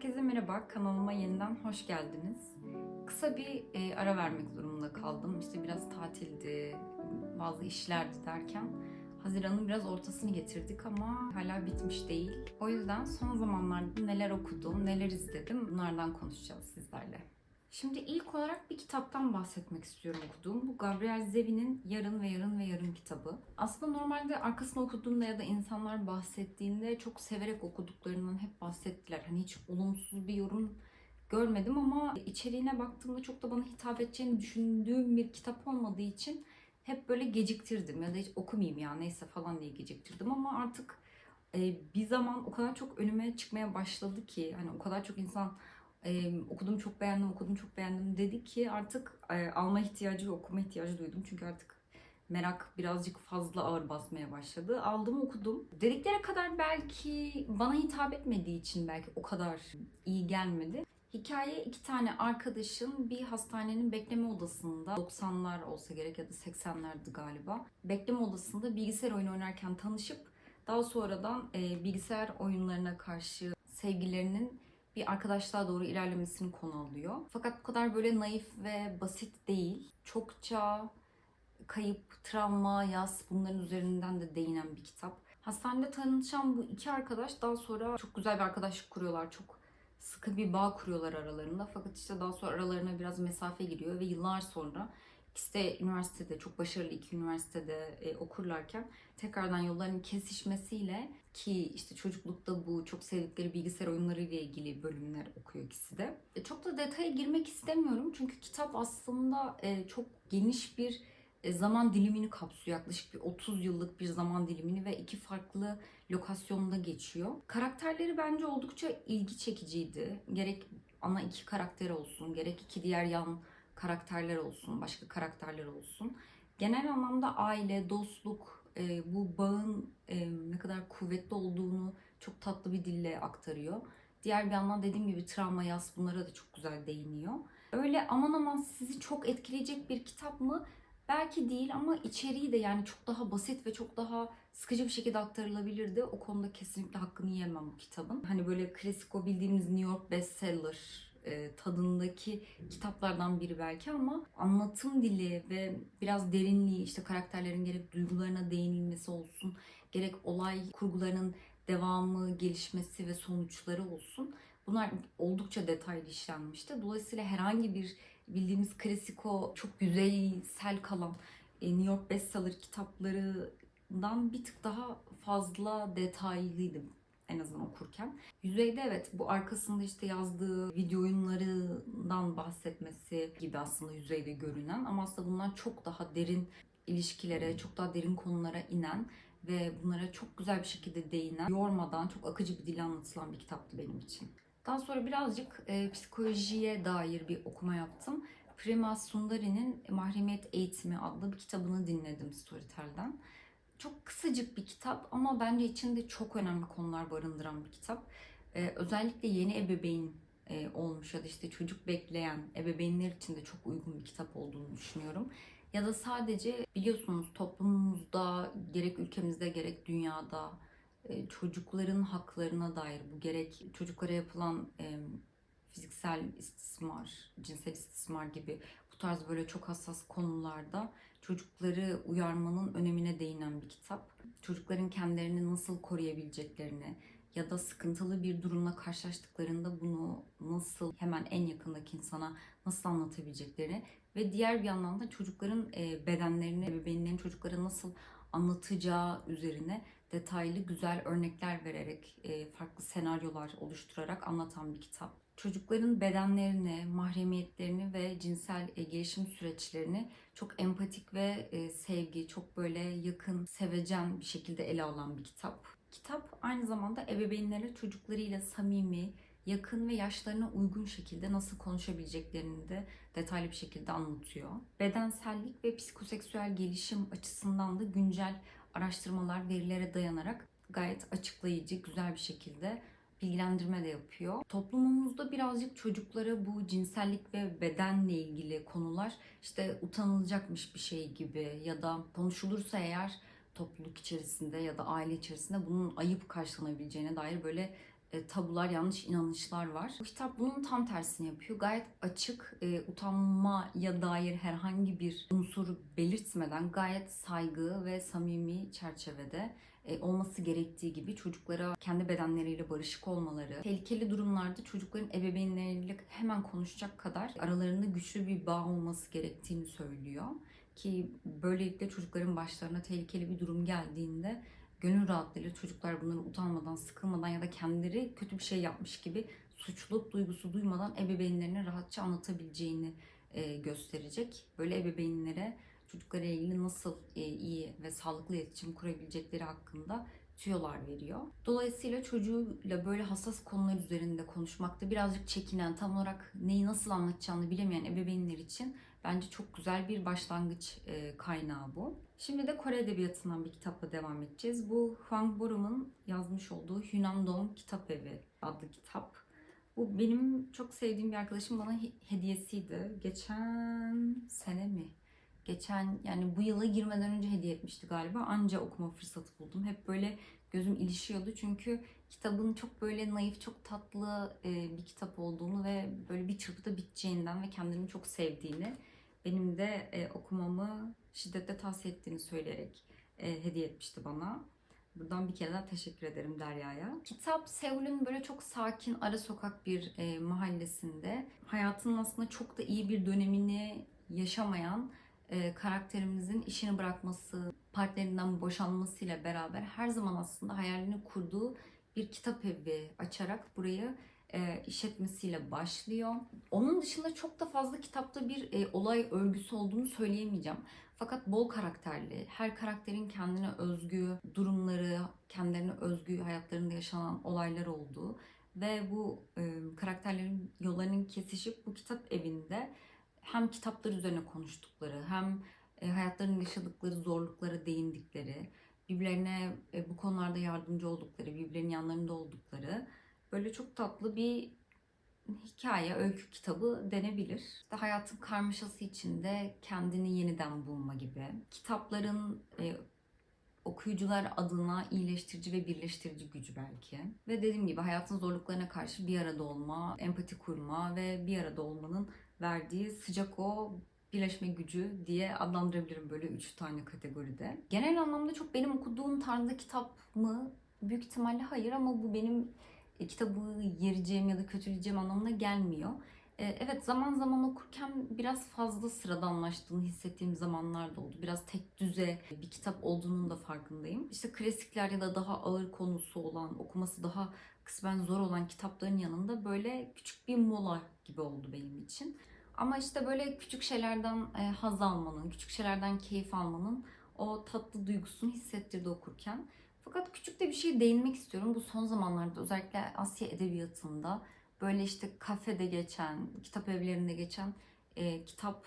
Herkese merhaba, kanalıma yeniden hoş geldiniz. Kısa bir e, ara vermek durumunda kaldım. İşte biraz tatildi, bazı işlerdi derken Haziran'ın biraz ortasını getirdik ama hala bitmiş değil. O yüzden son zamanlarda neler okudum, neler izledim bunlardan konuşacağız sizlerle. Şimdi ilk olarak bir kitaptan bahsetmek istiyorum okuduğum. Bu Gabriel Zevi'nin Yarın ve Yarın ve Yarın kitabı. Aslında normalde arkasını okuduğumda ya da insanlar bahsettiğinde çok severek okuduklarından hep bahsettiler. Hani hiç olumsuz bir yorum görmedim ama içeriğine baktığımda çok da bana hitap edeceğini düşündüğüm bir kitap olmadığı için hep böyle geciktirdim ya da hiç okumayayım ya neyse falan diye geciktirdim ama artık e, bir zaman o kadar çok önüme çıkmaya başladı ki hani o kadar çok insan e, okudum çok beğendim okudum çok beğendim dedi ki artık e, alma ihtiyacı ve okuma ihtiyacı duydum çünkü artık merak birazcık fazla ağır basmaya başladı. Aldım okudum. Dediklere kadar belki bana hitap etmediği için belki o kadar iyi gelmedi. Hikaye iki tane arkadaşın bir hastanenin bekleme odasında 90'lar olsa gerek ya da 80'lerdi galiba. Bekleme odasında bilgisayar oyunu oynarken tanışıp daha sonradan e, bilgisayar oyunlarına karşı sevgilerinin bir arkadaşlığa doğru ilerlemesini konu alıyor. Fakat bu kadar böyle naif ve basit değil. Çokça kayıp, travma, yas bunların üzerinden de değinen bir kitap. Hastanede tanışan bu iki arkadaş daha sonra çok güzel bir arkadaşlık kuruyorlar. Çok sıkı bir bağ kuruyorlar aralarında. Fakat işte daha sonra aralarına biraz mesafe giriyor ve yıllar sonra de üniversitede, çok başarılı iki üniversitede e, okurlarken tekrardan yolların kesişmesiyle ki işte çocuklukta bu çok sevdikleri bilgisayar oyunları ile ilgili bölümler okuyor ikisi de. E, çok da detaya girmek istemiyorum çünkü kitap aslında e, çok geniş bir e, zaman dilimini kapsıyor. Yaklaşık bir 30 yıllık bir zaman dilimini ve iki farklı lokasyonda geçiyor. Karakterleri bence oldukça ilgi çekiciydi. Gerek ana iki karakter olsun, gerek iki diğer yan karakterler olsun, başka karakterler olsun. Genel anlamda aile, dostluk, e, bu bağın e, ne kadar kuvvetli olduğunu çok tatlı bir dille aktarıyor. Diğer bir yandan dediğim gibi travma, yas bunlara da çok güzel değiniyor. Öyle aman aman sizi çok etkileyecek bir kitap mı? Belki değil ama içeriği de yani çok daha basit ve çok daha sıkıcı bir şekilde aktarılabilirdi. O konuda kesinlikle hakkını yemem bu kitabın. Hani böyle klasik o bildiğimiz New York bestseller e, tadındaki kitaplardan biri belki ama anlatım dili ve biraz derinliği işte karakterlerin gerek duygularına değinilmesi olsun gerek olay kurgularının devamı, gelişmesi ve sonuçları olsun. Bunlar oldukça detaylı işlenmişti. Dolayısıyla herhangi bir bildiğimiz klasik o çok yüzeysel kalan e, New York bestseller kitaplarından bir tık daha fazla detaylıydı en azından okurken. Yüzeyde evet bu arkasında işte yazdığı video oyunlarından bahsetmesi gibi aslında yüzeyde görünen ama aslında bundan çok daha derin ilişkilere, çok daha derin konulara inen ve bunlara çok güzel bir şekilde değinen, yormadan çok akıcı bir dille anlatılan bir kitaptı benim için. Daha sonra birazcık e, psikolojiye dair bir okuma yaptım. Prema Sundari'nin Mahremiyet Eğitimi adlı bir kitabını dinledim Storytel'den. Çok kısacık bir kitap ama bence içinde çok önemli konular barındıran bir kitap. Ee, özellikle yeni ebeveyn e, olmuş ya da işte çocuk bekleyen ebeveynler için de çok uygun bir kitap olduğunu düşünüyorum. Ya da sadece biliyorsunuz toplumumuzda gerek ülkemizde gerek dünyada e, çocukların haklarına dair bu gerek çocuklara yapılan e, fiziksel istismar, cinsel istismar gibi bu tarz böyle çok hassas konularda çocukları uyarmanın önemine değinen bir kitap. Çocukların kendilerini nasıl koruyabileceklerini ya da sıkıntılı bir durumla karşılaştıklarında bunu nasıl hemen en yakındaki insana nasıl anlatabileceklerini ve diğer bir yandan da çocukların e, bedenlerini, ebeveynlerin çocuklara nasıl anlatacağı üzerine detaylı güzel örnekler vererek e, farklı senaryolar oluşturarak anlatan bir kitap. Çocukların bedenlerini, mahremiyetlerini ve cinsel e, gelişim süreçlerini çok empatik ve e, sevgi, çok böyle yakın, sevecen bir şekilde ele alan bir kitap. Kitap aynı zamanda ebeveynlere çocuklarıyla samimi, yakın ve yaşlarına uygun şekilde nasıl konuşabileceklerini de detaylı bir şekilde anlatıyor. Bedensellik ve psikoseksüel gelişim açısından da güncel araştırmalar, verilere dayanarak gayet açıklayıcı, güzel bir şekilde bilgilendirme de yapıyor. Toplumumuzda birazcık çocuklara bu cinsellik ve bedenle ilgili konular işte utanılacakmış bir şey gibi ya da konuşulursa eğer topluluk içerisinde ya da aile içerisinde bunun ayıp karşılanabileceğine dair böyle e, tabular, yanlış inanışlar var. Bu kitap bunun tam tersini yapıyor. Gayet açık, e, utanmaya dair herhangi bir unsuru belirtmeden gayet saygı ve samimi çerçevede olması gerektiği gibi çocuklara kendi bedenleriyle barışık olmaları, tehlikeli durumlarda çocukların ebeveynleriyle hemen konuşacak kadar aralarında güçlü bir bağ olması gerektiğini söylüyor. Ki böylelikle çocukların başlarına tehlikeli bir durum geldiğinde gönül rahatlığıyla çocuklar bunları utanmadan, sıkılmadan ya da kendileri kötü bir şey yapmış gibi suçluluk duygusu duymadan ebeveynlerine rahatça anlatabileceğini e, gösterecek. Böyle ebeveynlere çocuklarla ilgili nasıl e, iyi ve sağlıklı iletişim kurabilecekleri hakkında tüyolar veriyor. Dolayısıyla çocuğuyla böyle hassas konular üzerinde konuşmakta birazcık çekinen, tam olarak neyi nasıl anlatacağını bilemeyen ebeveynler için bence çok güzel bir başlangıç e, kaynağı bu. Şimdi de Kore Edebiyatı'ndan bir kitapla devam edeceğiz. Bu Hwang Borum'un yazmış olduğu Hünamdong Kitap Evi adlı kitap. Bu benim çok sevdiğim bir arkadaşım bana he- hediyesiydi. Geçen sene mi? Geçen yani bu yıla girmeden önce hediye etmişti galiba. Anca okuma fırsatı buldum. Hep böyle gözüm ilişiyordu. Çünkü kitabın çok böyle naif, çok tatlı e, bir kitap olduğunu ve böyle bir çırpıda biteceğinden ve kendini çok sevdiğini benim de e, okumamı şiddetle tavsiye ettiğini söyleyerek e, hediye etmişti bana. Buradan bir kere daha teşekkür ederim Derya'ya. Kitap Seul'ün böyle çok sakin ara sokak bir e, mahallesinde hayatının aslında çok da iyi bir dönemini yaşamayan e, karakterimizin işini bırakması, partnerinden boşanmasıyla beraber her zaman aslında hayalini kurduğu bir kitap evi açarak burayı e, işletmesiyle başlıyor. Onun dışında çok da fazla kitapta bir e, olay örgüsü olduğunu söyleyemeyeceğim. Fakat bol karakterli, her karakterin kendine özgü durumları, kendilerine özgü hayatlarında yaşanan olaylar olduğu ve bu e, karakterlerin yollarının kesişip bu kitap evinde hem kitaplar üzerine konuştukları hem e, hayatlarının yaşadıkları zorluklara değindikleri, birbirlerine e, bu konularda yardımcı oldukları, birbirlerinin yanlarında oldukları böyle çok tatlı bir hikaye, öykü kitabı denebilir. İşte hayatın karmaşası içinde kendini yeniden bulma gibi. Kitapların e, okuyucular adına iyileştirici ve birleştirici gücü belki. Ve dediğim gibi hayatın zorluklarına karşı bir arada olma, empati kurma ve bir arada olmanın verdiği sıcak o birleşme gücü diye adlandırabilirim böyle üç tane kategoride. Genel anlamda çok benim okuduğum tarzda kitap mı? Büyük ihtimalle hayır ama bu benim e, kitabı yereceğim ya da kötüleyeceğim anlamına gelmiyor. E, Evet zaman zaman okurken biraz fazla sıradanlaştığını hissettiğim zamanlar da oldu. Biraz tek düze bir kitap olduğunun da farkındayım. İşte klasikler ya da daha ağır konusu olan, okuması daha kısmen zor olan kitapların yanında böyle küçük bir mola gibi oldu benim için. Ama işte böyle küçük şeylerden e, haz almanın, küçük şeylerden keyif almanın o tatlı duygusunu hissettirdi okurken. Fakat küçük de bir şeye değinmek istiyorum. Bu son zamanlarda özellikle Asya edebiyatında böyle işte kafede geçen, kitap evlerinde geçen e, kitap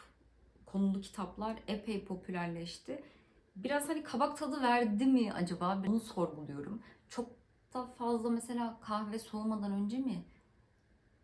konulu kitaplar epey popülerleşti. Biraz hani kabak tadı verdi mi acaba? Ben onu sorguluyorum. Çok da fazla mesela kahve soğumadan önce mi?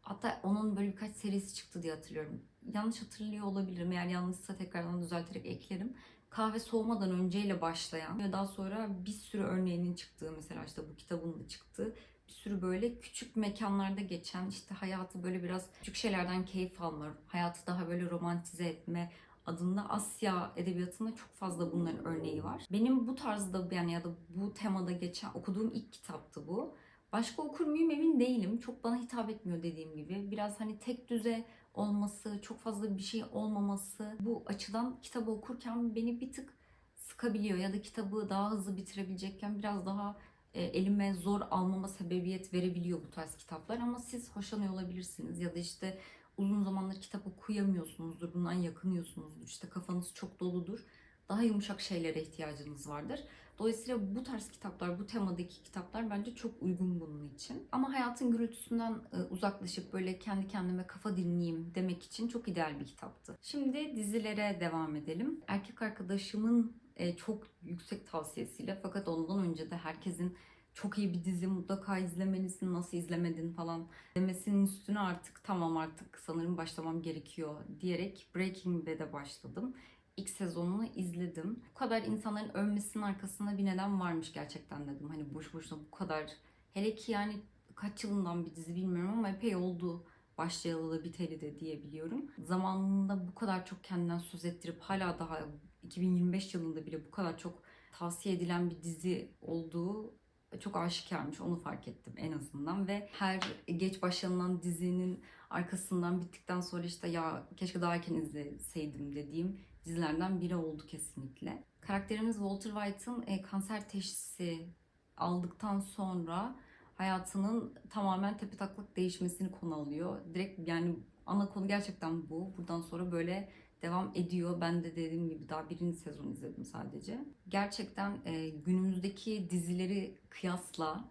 Hatta onun böyle birkaç serisi çıktı diye hatırlıyorum. Yanlış hatırlıyor olabilirim. Eğer yanlışsa tekrardan düzelterek eklerim. Kahve soğumadan önceyle başlayan ve daha sonra bir sürü örneğinin çıktığı mesela işte bu kitabın da çıktığı bir sürü böyle küçük mekanlarda geçen işte hayatı böyle biraz küçük şeylerden keyif alma, hayatı daha böyle romantize etme adında Asya edebiyatında çok fazla bunların örneği var. Benim bu tarzda yani ya da bu temada geçen okuduğum ilk kitaptı bu. Başka okur muyum emin değilim. Çok bana hitap etmiyor dediğim gibi. Biraz hani tek düze olması, çok fazla bir şey olmaması bu açıdan kitabı okurken beni bir tık sıkabiliyor ya da kitabı daha hızlı bitirebilecekken biraz daha e, elime zor almama sebebiyet verebiliyor bu tarz kitaplar ama siz hoşlanıyor olabilirsiniz ya da işte uzun zamandır kitap okuyamıyorsunuzdur, bundan yakınıyorsunuzdur, işte kafanız çok doludur. Daha yumuşak şeylere ihtiyacınız vardır. Dolayısıyla bu tarz kitaplar, bu temadaki kitaplar bence çok uygun bunun için. Ama hayatın gürültüsünden e, uzaklaşıp böyle kendi kendime kafa dinleyeyim demek için çok ideal bir kitaptı. Şimdi dizilere devam edelim. Erkek arkadaşımın e, çok yüksek tavsiyesiyle fakat ondan önce de herkesin çok iyi bir dizi mutlaka izlemelisin, nasıl izlemedin falan demesinin üstüne artık tamam artık sanırım başlamam gerekiyor diyerek Breaking Bad'e başladım ilk sezonunu izledim. Bu kadar insanların övmesinin arkasında bir neden varmış gerçekten dedim. Hani boş boşuna bu kadar hele ki yani kaç yılından bir dizi bilmiyorum ama epey oldu başlayalı da biteli de diyebiliyorum. Zamanında bu kadar çok kendinden söz ettirip hala daha 2025 yılında bile bu kadar çok tavsiye edilen bir dizi olduğu çok aşikarmış onu fark ettim en azından ve her geç başlanılan dizinin arkasından bittikten sonra işte ya keşke daha erken izleseydim dediğim dizilerden biri oldu kesinlikle. Karakterimiz Walter White'ın e, kanser teşhisi aldıktan sonra hayatının tamamen tepetaklak değişmesini konu alıyor. Direkt yani ana konu gerçekten bu. Buradan sonra böyle devam ediyor. Ben de dediğim gibi daha birinci sezon izledim sadece. Gerçekten e, günümüzdeki dizileri kıyasla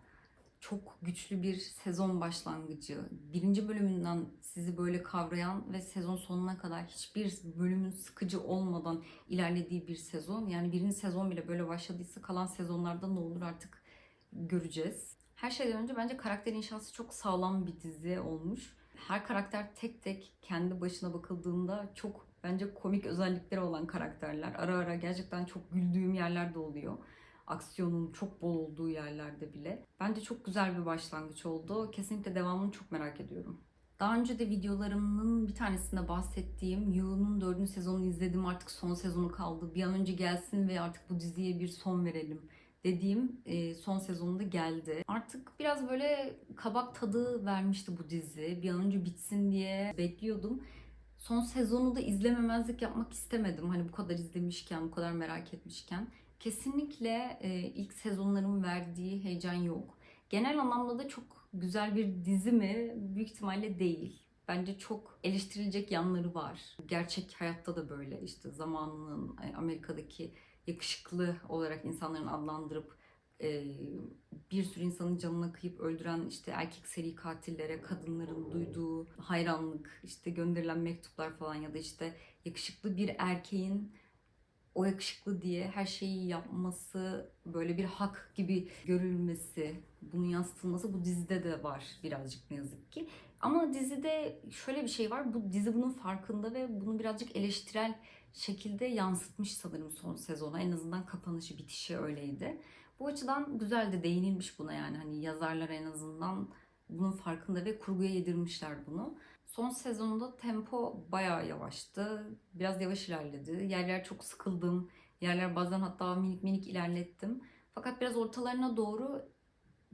çok güçlü bir sezon başlangıcı. Birinci bölümünden sizi böyle kavrayan ve sezon sonuna kadar hiçbir bölümün sıkıcı olmadan ilerlediği bir sezon. Yani birinci sezon bile böyle başladıysa kalan sezonlarda ne olur artık göreceğiz. Her şeyden önce bence karakter inşası çok sağlam bir dizi olmuş. Her karakter tek tek kendi başına bakıldığında çok bence komik özellikleri olan karakterler. Ara ara gerçekten çok güldüğüm yerler de oluyor. Aksiyonun çok bol olduğu yerlerde bile. Bence çok güzel bir başlangıç oldu. Kesinlikle devamını çok merak ediyorum. Daha önce de videolarımın bir tanesinde bahsettiğim You'nun dördüncü sezonunu izledim artık son sezonu kaldı. Bir an önce gelsin ve artık bu diziye bir son verelim dediğim e, son sezonunda geldi. Artık biraz böyle kabak tadı vermişti bu dizi. Bir an önce bitsin diye bekliyordum. Son sezonu da izlememezlik yapmak istemedim. Hani bu kadar izlemişken, bu kadar merak etmişken. Kesinlikle e, ilk sezonların verdiği heyecan yok. Genel anlamda da çok güzel bir dizi mi? Büyük ihtimalle değil. Bence çok eleştirilecek yanları var. Gerçek hayatta da böyle işte zamanının e, Amerika'daki yakışıklı olarak insanların adlandırıp e, bir sürü insanın canına kıyıp öldüren işte erkek seri katillere kadınların duyduğu hayranlık, işte gönderilen mektuplar falan ya da işte yakışıklı bir erkeğin o yakışıklı diye her şeyi yapması böyle bir hak gibi görülmesi, bunun yansıtılması bu dizide de var birazcık ne yazık ki. Ama dizide şöyle bir şey var. Bu dizi bunun farkında ve bunu birazcık eleştirel şekilde yansıtmış sanırım son sezona. En azından kapanışı, bitişi öyleydi. Bu açıdan güzel de değinilmiş buna yani. Hani yazarlar en azından bunun farkında ve kurguya yedirmişler bunu. Son sezonunda tempo bayağı yavaştı. Biraz yavaş ilerledi. Yerler çok sıkıldım. Yerler bazen hatta minik minik ilerlettim. Fakat biraz ortalarına doğru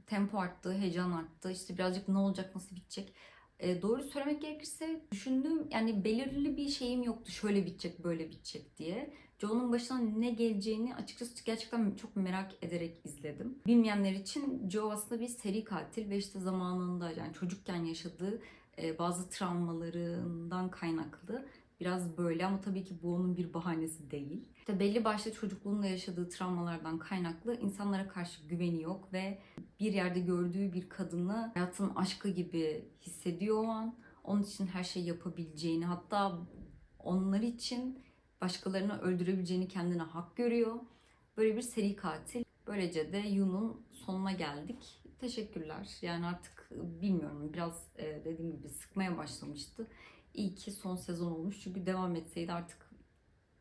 tempo arttı, heyecan arttı. İşte birazcık ne olacak, nasıl bitecek. E, doğru söylemek gerekirse düşündüğüm yani belirli bir şeyim yoktu. Şöyle bitecek, böyle bitecek diye. Joe'nun başına ne geleceğini açıkçası gerçekten çok merak ederek izledim. Bilmeyenler için Joe aslında bir seri katil ve işte zamanında yani çocukken yaşadığı e, bazı travmalarından kaynaklı biraz böyle ama tabii ki bu onun bir bahanesi değil. İşte belli başlı çocukluğunda yaşadığı travmalardan kaynaklı insanlara karşı güveni yok ve bir yerde gördüğü bir kadını hayatın aşkı gibi hissediyor o an. Onun için her şey yapabileceğini hatta onlar için başkalarını öldürebileceğini kendine hak görüyor. Böyle bir seri katil. Böylece de Yun'un sonuna geldik. Teşekkürler. Yani artık bilmiyorum biraz e, dediğim gibi sıkmaya başlamıştı. İyi ki son sezon olmuş çünkü devam etseydi artık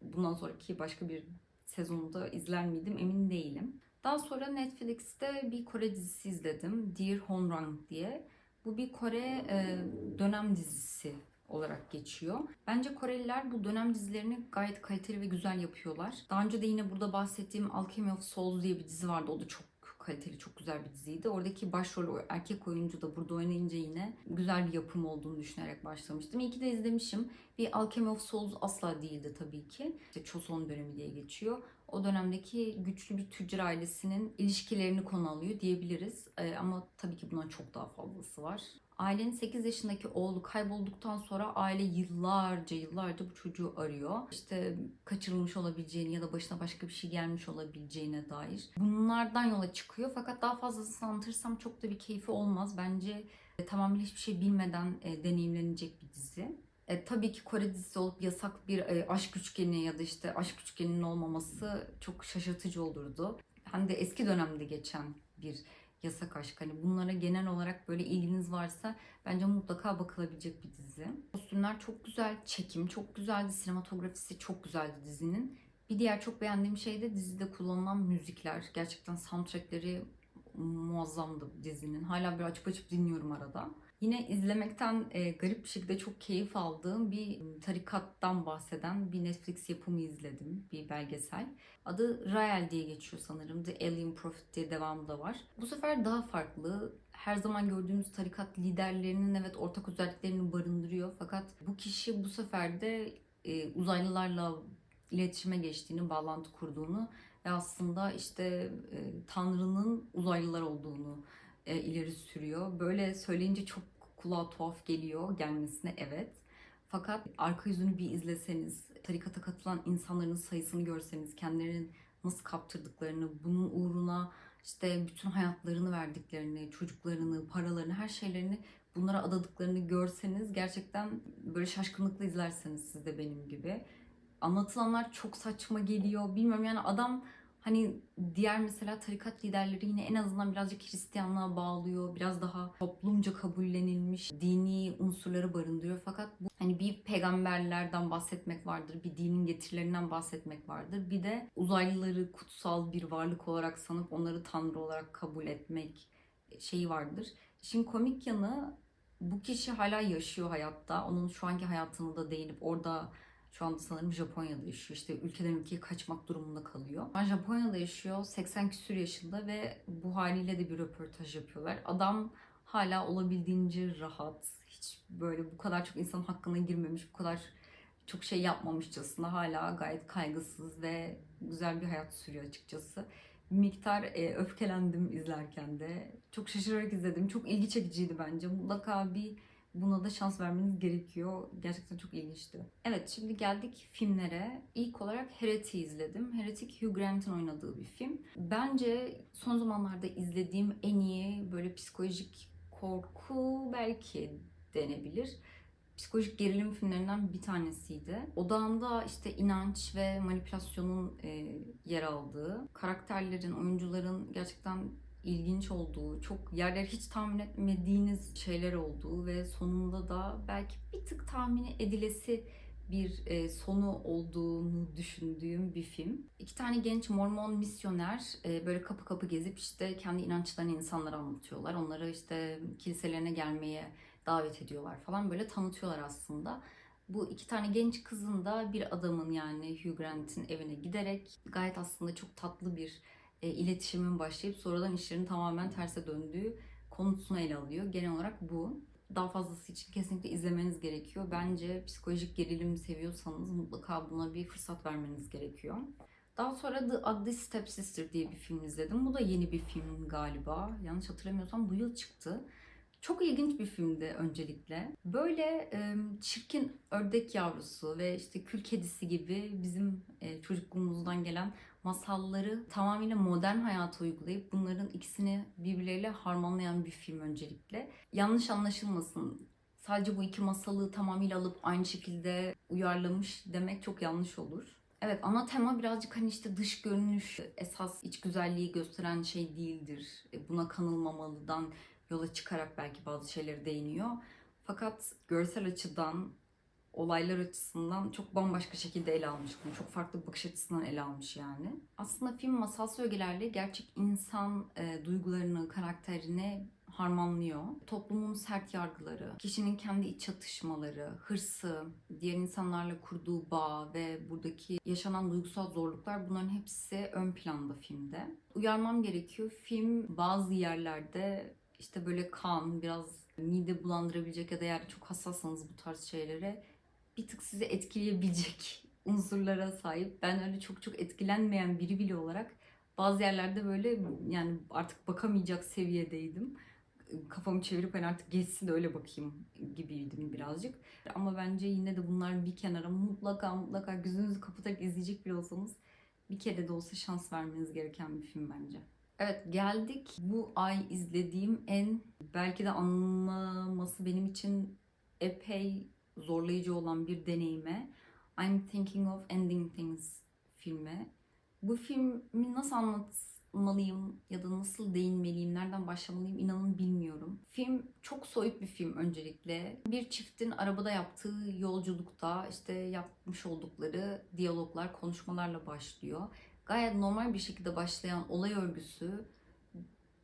bundan sonraki başka bir sezonda izler miydim emin değilim. Daha sonra Netflix'te bir Kore dizisi izledim. Dear Honrang diye. Bu bir Kore e, dönem dizisi olarak geçiyor. Bence Koreliler bu dönem dizilerini gayet kaliteli ve güzel yapıyorlar. Daha önce de yine burada bahsettiğim Alchemy of Souls diye bir dizi vardı. O da çok kaliteli, çok güzel bir diziydi. Oradaki başrol erkek oyuncu da burada oynayınca yine güzel bir yapım olduğunu düşünerek başlamıştım. İyi ki de izlemişim. Bir Alchemy of Souls asla değildi tabii ki. İşte Choson dönemi diye geçiyor. O dönemdeki güçlü bir tüccar ailesinin ilişkilerini konu alıyor diyebiliriz. Ee, ama tabii ki bundan çok daha fazlası var. Ailenin 8 yaşındaki oğlu kaybolduktan sonra aile yıllarca yıllarca bu çocuğu arıyor. İşte kaçırılmış olabileceğini ya da başına başka bir şey gelmiş olabileceğine dair. Bunlardan yola çıkıyor fakat daha fazlasını anlatırsam çok da bir keyfi olmaz. Bence e, tamamıyla hiçbir şey bilmeden e, deneyimlenecek bir dizi. E, tabii ki Kore dizisi olup yasak bir e, aşk üçgeni ya da işte aşk üçgeninin olmaması çok şaşırtıcı olurdu. Hem de eski dönemde geçen bir yasak aşk. Hani bunlara genel olarak böyle ilginiz varsa bence mutlaka bakılabilecek bir dizi. Kostümler çok güzel, çekim çok güzeldi, sinematografisi çok güzeldi dizinin. Bir diğer çok beğendiğim şey de dizide kullanılan müzikler. Gerçekten soundtrackleri muazzamdı dizinin. Hala bir açıp açıp dinliyorum arada. Yine izlemekten e, garip bir şekilde çok keyif aldığım bir tarikattan bahseden bir Netflix yapımı izledim. Bir belgesel. Adı Rael diye geçiyor sanırım. The Alien Prophet diye devamı da var. Bu sefer daha farklı. Her zaman gördüğümüz tarikat liderlerinin evet ortak özelliklerini barındırıyor. Fakat bu kişi bu sefer de e, uzaylılarla iletişime geçtiğini, bağlantı kurduğunu ve aslında işte e, Tanrı'nın uzaylılar olduğunu e, ileri sürüyor. Böyle söyleyince çok kulağa tuhaf geliyor gelmesine evet. Fakat arka yüzünü bir izleseniz, tarikata katılan insanların sayısını görseniz, kendilerinin nasıl kaptırdıklarını, bunun uğruna işte bütün hayatlarını verdiklerini, çocuklarını, paralarını, her şeylerini bunlara adadıklarını görseniz gerçekten böyle şaşkınlıkla izlerseniz siz de benim gibi. Anlatılanlar çok saçma geliyor. Bilmiyorum yani adam hani diğer mesela tarikat liderleri yine en azından birazcık Hristiyanlığa bağlıyor. Biraz daha toplumca kabullenilmiş dini unsurları barındırıyor. Fakat bu hani bir peygamberlerden bahsetmek vardır, bir dinin getirilerinden bahsetmek vardır. Bir de uzaylıları kutsal bir varlık olarak sanıp onları tanrı olarak kabul etmek şeyi vardır. Şimdi komik yanı bu kişi hala yaşıyor hayatta. Onun şu anki hayatını da değinip orada şu anda sanırım Japonya'da yaşıyor. İşte ülkeden ülkeye kaçmak durumunda kalıyor. Ben Japonya'da yaşıyor. 80 küsür yaşında ve bu haliyle de bir röportaj yapıyorlar. Adam hala olabildiğince rahat. Hiç böyle bu kadar çok insanın hakkına girmemiş, bu kadar çok şey yapmamışçasına hala gayet kaygısız ve güzel bir hayat sürüyor açıkçası. Bir miktar e, öfkelendim izlerken de. Çok şaşırarak izledim. Çok ilgi çekiciydi bence. Mutlaka bir Buna da şans vermeniz gerekiyor. Gerçekten çok ilginçti. Evet şimdi geldik filmlere. İlk olarak Heretic'i izledim. Heretic Hugh Grant'ın oynadığı bir film. Bence son zamanlarda izlediğim en iyi böyle psikolojik korku belki denebilir. Psikolojik gerilim filmlerinden bir tanesiydi. Odağında işte inanç ve manipülasyonun e, yer aldığı, karakterlerin, oyuncuların gerçekten ilginç olduğu, çok yerler hiç tahmin etmediğiniz şeyler olduğu ve sonunda da belki bir tık tahmin edilesi bir e, sonu olduğunu düşündüğüm bir film. İki tane genç Mormon misyoner e, böyle kapı kapı gezip işte kendi inançlarını insanlara anlatıyorlar. Onları işte kiliselerine gelmeye davet ediyorlar falan böyle tanıtıyorlar aslında. Bu iki tane genç kızın da bir adamın yani Hugh Grant'in evine giderek gayet aslında çok tatlı bir e, iletişimin başlayıp sonradan işlerin tamamen terse döndüğü konusunu ele alıyor. Genel olarak bu. Daha fazlası için kesinlikle izlemeniz gerekiyor. Bence psikolojik gerilim seviyorsanız mutlaka buna bir fırsat vermeniz gerekiyor. Daha sonra The Ugly Stepsister diye bir film izledim. Bu da yeni bir film galiba. Yanlış hatırlamıyorsam bu yıl çıktı. Çok ilginç bir filmdi öncelikle. Böyle e, çirkin ördek yavrusu ve işte kül kedisi gibi bizim e, çocukluğumuzdan gelen masalları tamamıyla modern hayata uygulayıp bunların ikisini birbirleriyle harmanlayan bir film öncelikle. Yanlış anlaşılmasın. Sadece bu iki masalı tamamıyla alıp aynı şekilde uyarlamış demek çok yanlış olur. Evet ana tema birazcık hani işte dış görünüş esas iç güzelliği gösteren şey değildir. E, buna kanılmamalıdan yola çıkarak belki bazı şeyleri değiniyor. Fakat görsel açıdan olaylar açısından çok bambaşka şekilde ele almış bunu. Çok farklı bakış açısından ele almış yani. Aslında film masal ögelerle gerçek insan e, duygularını, karakterini harmanlıyor. Toplumun sert yargıları, kişinin kendi iç çatışmaları, hırsı, diğer insanlarla kurduğu bağ ve buradaki yaşanan duygusal zorluklar bunların hepsi ön planda filmde. Uyarmam gerekiyor. Film bazı yerlerde işte böyle kan, biraz mide bulandırabilecek ya da eğer çok hassassanız bu tarz şeylere bir tık sizi etkileyebilecek unsurlara sahip. Ben öyle çok çok etkilenmeyen biri bile olarak bazı yerlerde böyle yani artık bakamayacak seviyedeydim. Kafamı çevirip ben artık geçsin de öyle bakayım gibiydim birazcık. Ama bence yine de bunlar bir kenara mutlaka mutlaka gözünüzü kapatarak izleyecek bile olsanız bir kere de olsa şans vermeniz gereken bir film bence. Evet geldik bu ay izlediğim en belki de anlaması benim için epey zorlayıcı olan bir deneyime I'm Thinking of Ending Things filmi. Bu filmi nasıl anlatmalıyım ya da nasıl değinmeliyim, nereden başlamalıyım inanın bilmiyorum. Film çok soyut bir film öncelikle. Bir çiftin arabada yaptığı yolculukta işte yapmış oldukları diyaloglar, konuşmalarla başlıyor. Gayet normal bir şekilde başlayan olay örgüsü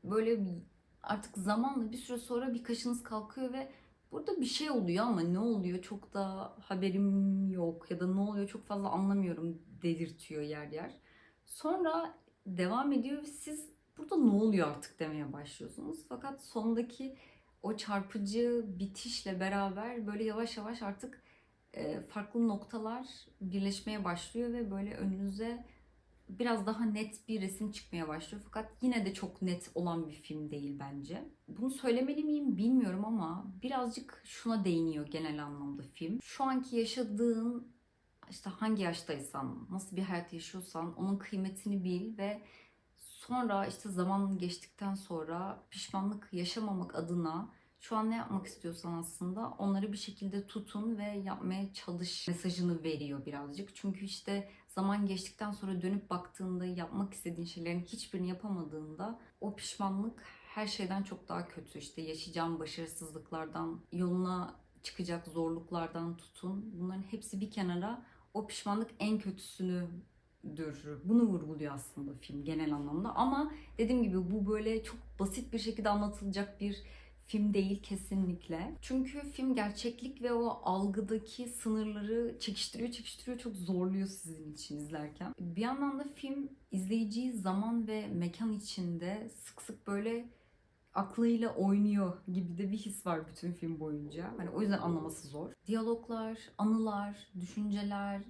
böyle artık zamanla bir süre sonra bir kaşınız kalkıyor ve burada bir şey oluyor ama ne oluyor çok da haberim yok ya da ne oluyor çok fazla anlamıyorum dedirtiyor yer yer. Sonra devam ediyor ve siz burada ne oluyor artık demeye başlıyorsunuz. Fakat sondaki o çarpıcı bitişle beraber böyle yavaş yavaş artık e, farklı noktalar birleşmeye başlıyor ve böyle önünüze biraz daha net bir resim çıkmaya başlıyor. Fakat yine de çok net olan bir film değil bence. Bunu söylemeli miyim bilmiyorum ama birazcık şuna değiniyor genel anlamda film. Şu anki yaşadığın işte hangi yaştaysan, nasıl bir hayat yaşıyorsan onun kıymetini bil ve sonra işte zaman geçtikten sonra pişmanlık yaşamamak adına şu an ne yapmak istiyorsan aslında onları bir şekilde tutun ve yapmaya çalış mesajını veriyor birazcık. Çünkü işte zaman geçtikten sonra dönüp baktığında yapmak istediğin şeylerin hiçbirini yapamadığında o pişmanlık her şeyden çok daha kötü. İşte yaşayacağın başarısızlıklardan, yoluna çıkacak zorluklardan tutun. Bunların hepsi bir kenara o pişmanlık en kötüsünüdür. Bunu vurguluyor aslında film genel anlamda. Ama dediğim gibi bu böyle çok basit bir şekilde anlatılacak bir film değil kesinlikle. Çünkü film gerçeklik ve o algıdaki sınırları çekiştiriyor, çekiştiriyor, çok zorluyor sizin için izlerken. Bir yandan da film izleyiciyi zaman ve mekan içinde sık sık böyle aklıyla oynuyor gibi de bir his var bütün film boyunca. Hani o yüzden anlaması zor. Diyaloglar, anılar, düşünceler,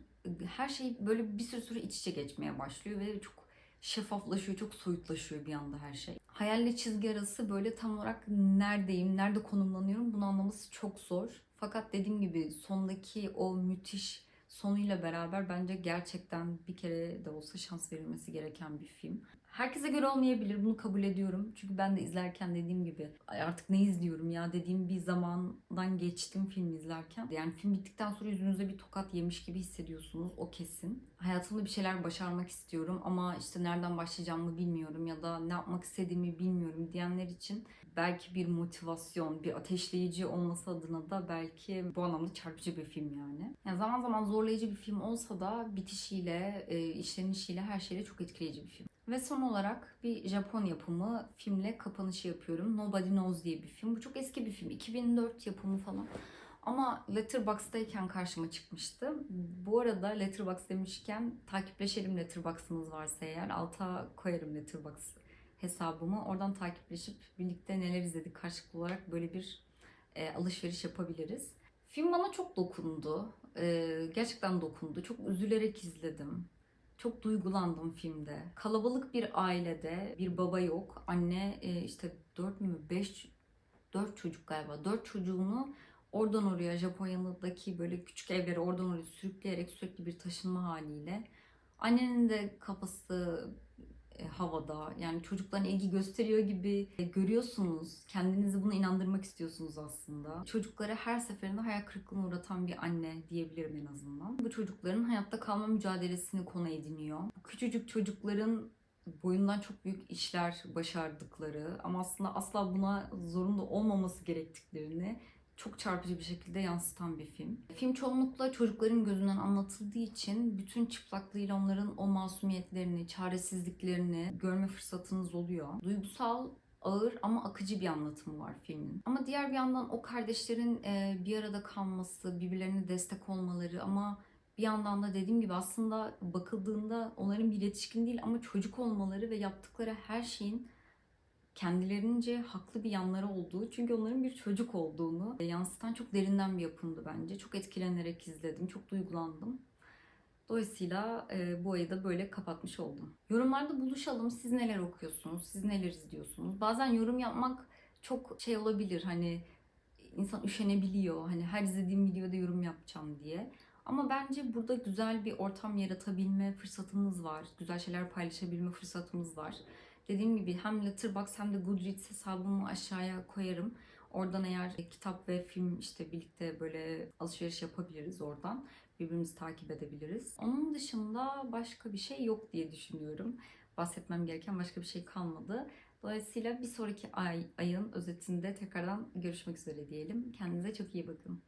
her şey böyle bir süre sonra iç içe geçmeye başlıyor ve çok şeffaflaşıyor, çok soyutlaşıyor bir anda her şey. Hayalle çizgi arası böyle tam olarak neredeyim, nerede konumlanıyorum bunu anlaması çok zor. Fakat dediğim gibi sondaki o müthiş sonuyla beraber bence gerçekten bir kere de olsa şans verilmesi gereken bir film. Herkese göre olmayabilir bunu kabul ediyorum. Çünkü ben de izlerken dediğim gibi "Ay artık ne izliyorum ya dediğim bir zamandan geçtim film izlerken. Yani film bittikten sonra yüzünüze bir tokat yemiş gibi hissediyorsunuz o kesin. Hayatımda bir şeyler başarmak istiyorum ama işte nereden başlayacağımı bilmiyorum ya da ne yapmak istediğimi bilmiyorum diyenler için belki bir motivasyon, bir ateşleyici olması adına da belki bu anlamda çarpıcı bir film yani. yani zaman zaman zorlayıcı bir film olsa da bitişiyle, e, işlenişiyle, her şeyle çok etkileyici bir film. Ve son olarak bir Japon yapımı filmle kapanışı yapıyorum. Nobody Knows diye bir film. Bu çok eski bir film. 2004 yapımı falan. Ama Letterboxd'dayken karşıma çıkmıştı. Bu arada Letterboxd demişken takipleşelim Letterboxd'ınız varsa eğer. Alta koyarım Letterboxd hesabımı. Oradan takipleşip birlikte neler izledik karşılıklı olarak böyle bir e, alışveriş yapabiliriz. Film bana çok dokundu. E, gerçekten dokundu. Çok üzülerek izledim. Çok duygulandım filmde. Kalabalık bir ailede bir baba yok. Anne e, işte 4 mü 5 4 çocuk galiba. 4 çocuğunu oradan oraya Japonya'daki böyle küçük evlere oradan oraya sürükleyerek sürekli bir taşınma haliyle. Annenin de kafası havada. Yani çocukların ilgi gösteriyor gibi e, görüyorsunuz. Kendinizi buna inandırmak istiyorsunuz aslında. Çocukları her seferinde hayal kırıklığına uğratan bir anne diyebilirim en azından. Bu çocukların hayatta kalma mücadelesini konu ediniyor. Küçücük çocukların boyundan çok büyük işler başardıkları ama aslında asla buna zorunda olmaması gerektiklerini çok çarpıcı bir şekilde yansıtan bir film. Film çoğunlukla çocukların gözünden anlatıldığı için bütün çıplaklığıyla onların o masumiyetlerini, çaresizliklerini görme fırsatınız oluyor. Duygusal ağır ama akıcı bir anlatımı var filmin. Ama diğer bir yandan o kardeşlerin e, bir arada kalması, birbirlerine destek olmaları ama bir yandan da dediğim gibi aslında bakıldığında onların bir yetişkin değil ama çocuk olmaları ve yaptıkları her şeyin kendilerince haklı bir yanları olduğu çünkü onların bir çocuk olduğunu yansıtan çok derinden bir yapımdı bence. Çok etkilenerek izledim, çok duygulandım. Dolayısıyla e, bu ayı da böyle kapatmış oldum. Yorumlarda buluşalım. Siz neler okuyorsunuz? Siz neler izliyorsunuz? Bazen yorum yapmak çok şey olabilir. Hani insan üşenebiliyor. Hani her izlediğim videoda yorum yapacağım diye. Ama bence burada güzel bir ortam yaratabilme fırsatımız var. Güzel şeyler paylaşabilme fırsatımız var. Dediğim gibi hem Letterboxd hem de Goodreads hesabımı aşağıya koyarım. Oradan eğer kitap ve film işte birlikte böyle alışveriş yapabiliriz oradan. Birbirimizi takip edebiliriz. Onun dışında başka bir şey yok diye düşünüyorum. Bahsetmem gereken başka bir şey kalmadı. Dolayısıyla bir sonraki ay, ayın özetinde tekrardan görüşmek üzere diyelim. Kendinize çok iyi bakın.